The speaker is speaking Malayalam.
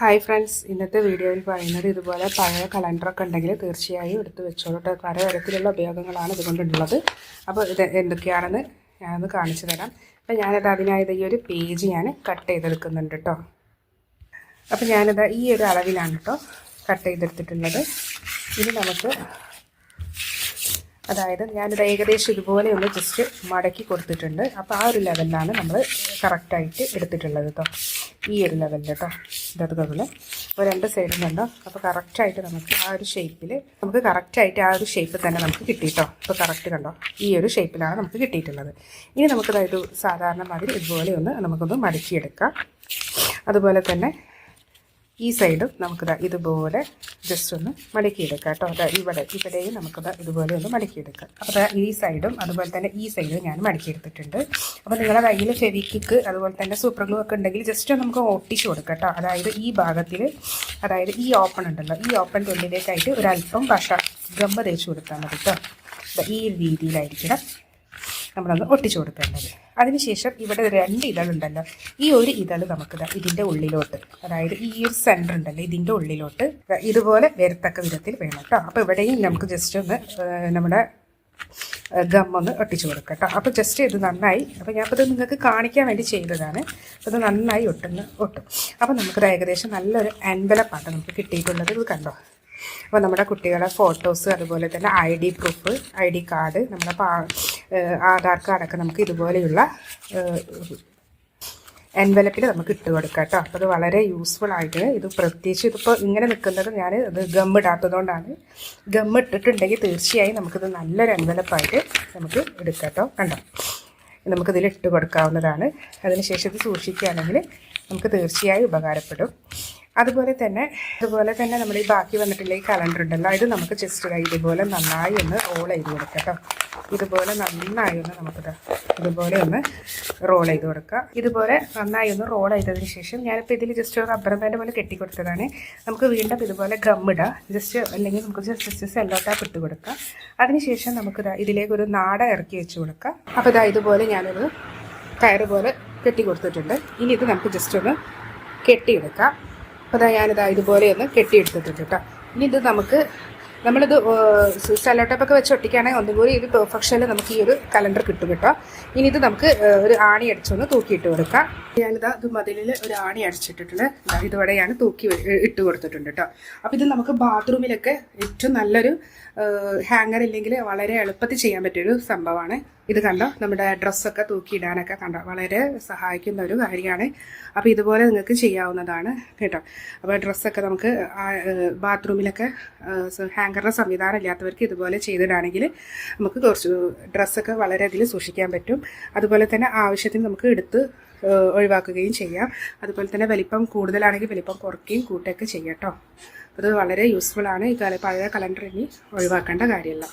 ഹായ് ഫ്രണ്ട്സ് ഇന്നത്തെ വീഡിയോയിൽ പറയുന്നത് ഇതുപോലെ പഴയ കലണ്ടറൊക്കെ ഉണ്ടെങ്കിൽ തീർച്ചയായും എടുത്ത് വെച്ചോളൂ കേട്ടോ പല തരത്തിലുള്ള ഉപയോഗങ്ങളാണ് ഇതുകൊണ്ടുള്ളത്. അപ്പോൾ ഇത് എന്തൊക്കെയാണെന്ന് ഞാനൊന്ന് കാണിച്ചു തരാം. അപ്പോൾ ഞാനിത് അതിനായത് ഈ ഒരു പേജ് ഞാൻ കട്ട് ചെയ്തെടുക്കുന്നുണ്ട് കേട്ടോ അപ്പോൾ ഞാനിത് ഈ ഒരു അളവിലാണ് കേട്ടോ കട്ട് ചെയ്തെടുത്തിട്ടുള്ളത്. ഇനി നമുക്ക് അതായത് ഞാനിത് ഏകദേശം ഇതുപോലെ ഒന്ന് ജസ്റ്റ് മടക്കി കൊടുത്തിട്ടുണ്ട്. അപ്പോൾ ആ ഒരു ലെവലിലാണ് നമ്മൾ കറക്റ്റായിട്ട് എടുത്തിട്ടുള്ളത് കേട്ടോ ഈ ഒരു ലെവലിൽ കേട്ടോ ഇതതുപോലെ അപ്പോൾ രണ്ട് സൈഡും കണ്ടോ? അപ്പോൾ കറക്റ്റായിട്ട് നമുക്ക് ആ ഒരു ഷേപ്പിൽ നമുക്ക് കറക്റ്റായിട്ട് ആ ഒരു ഷേപ്പ് തന്നെ നമുക്ക് കിട്ടിയിട്ടോ അപ്പോൾ കറക്റ്റ് കണ്ടോ? ഈ ഒരു ഷേപ്പിലാണ് നമുക്ക് കിട്ടിയിട്ടുള്ളത്. ഇനി നമുക്കതായത് സാധാരണ മാതിരി ഇതുപോലെ ഒന്ന് നമുക്കൊന്ന് മടക്കിയെടുക്കാം. അതുപോലെ തന്നെ ഈ സൈഡും നമുക്കിത് ഇതുപോലെ ജസ്റ്റ് ഒന്ന് മടക്കിയെടുക്കാം കേട്ടോ. അതാ ഇവിടെ ഇവിടെയും നമുക്കിത് ഇതുപോലെ ഒന്ന് മടക്കിയെടുക്കാം. അപ്പോൾ ഈ സൈഡും അതുപോലെ തന്നെ ഈ സൈഡും ഞാൻ മടക്കിയെടുത്തിട്ടുണ്ട്. അപ്പോൾ നിങ്ങളുടെ കയ്യിൽ ഫെവിക്കിക്ക് അതുപോലെ തന്നെ സൂപ്പർ ഗ്ലൂ ഒക്കെ ഉണ്ടെങ്കിൽ ജസ്റ്റ് നമുക്ക് ഒട്ടിച്ച് കൊടുക്കാം കേട്ടോ. അതായത് ഈ ഭാഗത്തിൽ അതായത് ഈ ഓപ്പൺ ഉണ്ടല്ലോ ഈ ഓപ്പൺ തൊണ്ടിലേക്കായിട്ട് ഒരല്പം പശ ഗമ്പ തേച്ച് കൊടുത്താൽ മതി കേട്ടോ. ഈ രീതിയിലായിരിക്കണം. നമ്മളൊന്ന് ഒട്ടിച്ചു കൊടുക്കേണ്ടത്. അതിനുശേഷം ഇവിടെ രണ്ട് ഇതളുണ്ടല്ലോ. ഈ ഒരു ഇതൾ നമുക്ക് ഇതിന്റെ ഉള്ളിലോട്ട് അതായത് ഈ ഒരു സെന്റർ ഉണ്ടല്ലോ ഇതിന്റെ ഉള്ളിലോട്ട് ഇതുപോലെ വരത്തക്ക വിധത്തിൽ വേണം കേട്ടോ. അപ്പോൾ ഇവിടെയും നമുക്ക് ജസ്റ്റ് ഒന്ന് നമ്മുടെ ഗം ഒന്ന് ഒട്ടിച്ചു കൊടുക്കാം കേട്ടോ. അപ്പോൾ ജസ്റ്റ് ഇത് നന്നായി അപ്പോൾ ഞാൻ ഇത് നിങ്ങൾക്ക് കാണിക്കാൻ വേണ്ടി ചെയ്തതാണ്. അപ്പോൾ ഇത് നന്നായി ഒട്ടുന്ന ഒട്ടും. അപ്പോൾ നമുക്കിത് ഏകദേശം നല്ലൊരു എൻവലപ്പാണ് നമുക്ക് കിട്ടിയിട്ടുള്ളത്. ഇത് കണ്ടോ? അപ്പോൾ നമ്മുടെ കുട്ടികളെ ഫോട്ടോസ് അതുപോലെ തന്നെ I D proof I D card നമ്മുടെ ആധാർ കാർഡൊക്കെ നമുക്ക് ഇതുപോലെയുള്ള എൻവലപ്പിൽ നമുക്ക് ഇട്ട് കൊടുക്കാം കേട്ടോ. അപ്പോൾ അത് വളരെ യൂസ്ഫുൾ ആയിട്ട് ഇത് പ്രത്യേകിച്ച് ഇതിപ്പോൾ ഇങ്ങനെ നിൽക്കുന്നത് ഞാൻ ഇത് ഗം ഇടാത്തതുകൊണ്ടാണ്. ഗം ഇട്ടിട്ടുണ്ടെങ്കിൽ തീർച്ചയായും നമുക്കിത് നല്ലൊരു എൻവലപ്പായിട്ട് നമുക്ക് എടുക്കാം കേട്ടോ. കണ്ടോ? നമുക്കിതിൽ ഇട്ട് കൊടുക്കാവുന്നതാണ്. അതിനുശേഷം ഇത് സൂക്ഷിക്കുകയാണെങ്കിൽ നമുക്ക് തീർച്ചയായും ഉപകാരപ്പെടും. അതുപോലെ തന്നെ അതുപോലെ തന്നെ നമ്മൾ ഈ ബാക്കി വന്നിട്ടുള്ള ഈ കലണ്ടർ ഉണ്ടല്ലോ ഇത് നമുക്ക് ജസ്റ്റ് ഇതുപോലെ നന്നായി ഒന്ന് റോൾ ചെയ്ത് കൊടുക്കാം കേട്ടോ ഇതുപോലെ നന്നായി ഒന്ന് നമുക്കിത് ഇതുപോലെ ഒന്ന് റോൾ ചെയ്ത് കൊടുക്കുക ഇതുപോലെ നന്നായി ഒന്ന് റോൾ ചെയ്തതിന് ശേഷം ഞാനിപ്പോൾ ഇതിൽ ജസ്റ്റ് ഒരു റബ്ബർ ബാൻഡ് പോലെ കെട്ടി കൊടുത്തതാണ്. നമുക്ക് വീണ്ടും ഇതുപോലെ ഗമ്മിടുക ജസ്റ്റ് അല്ലെങ്കിൽ നമുക്ക് ജസ്റ്റ് ജസ്റ്റ് ടാപ്പ് ഇട്ട് കൊടുക്കുക അതിനുശേഷം നമുക്ക് ഇതിലേക്ക് ഒരു നാട ഇറക്കി വെച്ച് കൊടുക്കുക അപ്പോൾ ഇതാ ഇതുപോലെ ഞാനൊരു കയറ് പോലെ കെട്ടി കൊടുത്തിട്ടുണ്ട്. ഇനി ഇത് നമുക്ക് ജസ്റ്റ് ഒന്ന് കെട്ടിയെടുക്കാം. അപ്പോൾ ഞാനിത് ഇതുപോലെ ഒന്ന് കെട്ടിയെടുത്തിട്ടുണ്ട് കേട്ടോ. ഇനി ഇത് നമുക്ക് നമ്മളിത് സെല്ലോ വെച്ച് ഒട്ടിക്കുകയാണെങ്കിൽ ഒന്നും കൂടി ഇത് പെർഫെക്ഷനിൽ നമുക്ക് ഈ ഒരു കലണ്ടർ കിട്ടും കേട്ടോ. ഇനി ഇത് നമുക്ക് ഒരു ആണി അടിച്ചൊന്ന് തൂക്കിയിട്ട് കൊടുക്കാം. ഞാനിതാ ഇത് മതിലിൽ ഒരു ആണി അടിച്ചിട്ടിട്ടുണ്ട്. ഇതുവരെ ഞാൻ തൂക്കി ഇട്ട് കൊടുത്തിട്ടുണ്ട് കേട്ടോ. അപ്പോൾ ഇത് നമുക്ക് ബാത്റൂമിലൊക്കെ ഏറ്റവും നല്ലൊരു ഹാങ്ങർ ഇല്ലെങ്കിൽ വളരെ എളുപ്പത്തിൽ ചെയ്യാൻ പറ്റിയൊരു സംഭവമാണ്. ഇത് കണ്ടോ? നമ്മുടെ ഡ്രസ്സൊക്കെ തൂക്കിയിടാനൊക്കെ കണ്ടോ? വളരെ സഹായിക്കുന്ന ഒരു കാര്യമാണ്. അപ്പോൾ ഇതുപോലെ നിങ്ങൾക്ക് ചെയ്യാവുന്നതാണ് കേട്ടോ. അപ്പോൾ ഡ്രസ്സൊക്കെ നമുക്ക് ബാത്റൂമിലൊക്കെ ഹാങ്കറിന്റെ സംവിധാനം ഇല്ലാത്തവർക്ക് ഇതുപോലെ ചെയ്തിടാണെങ്കിൽ നമുക്ക് കുറച്ച് ഡ്രസ്സൊക്കെ വളരെ അതിൽ സൂക്ഷിക്കാൻ പറ്റും. അതുപോലെ തന്നെ ആവശ്യത്തിന് നമുക്ക് എടുത്ത് ഒഴിവാക്കുകയും ചെയ്യാം. അതുപോലെ തന്നെ വലിപ്പം കൂടുതലാണെങ്കിൽ വലിപ്പം കുറയ്ക്കുകയും കൂട്ടുകയൊക്കെ ചെയ്യാം കേട്ടോ. അത് വളരെ യൂസ്ഫുൾ ആണ്. ഈ കാല പഴയ കലണ്ടർ ഇനി ഒഴിവാക്കേണ്ട കാര്യമില്ല.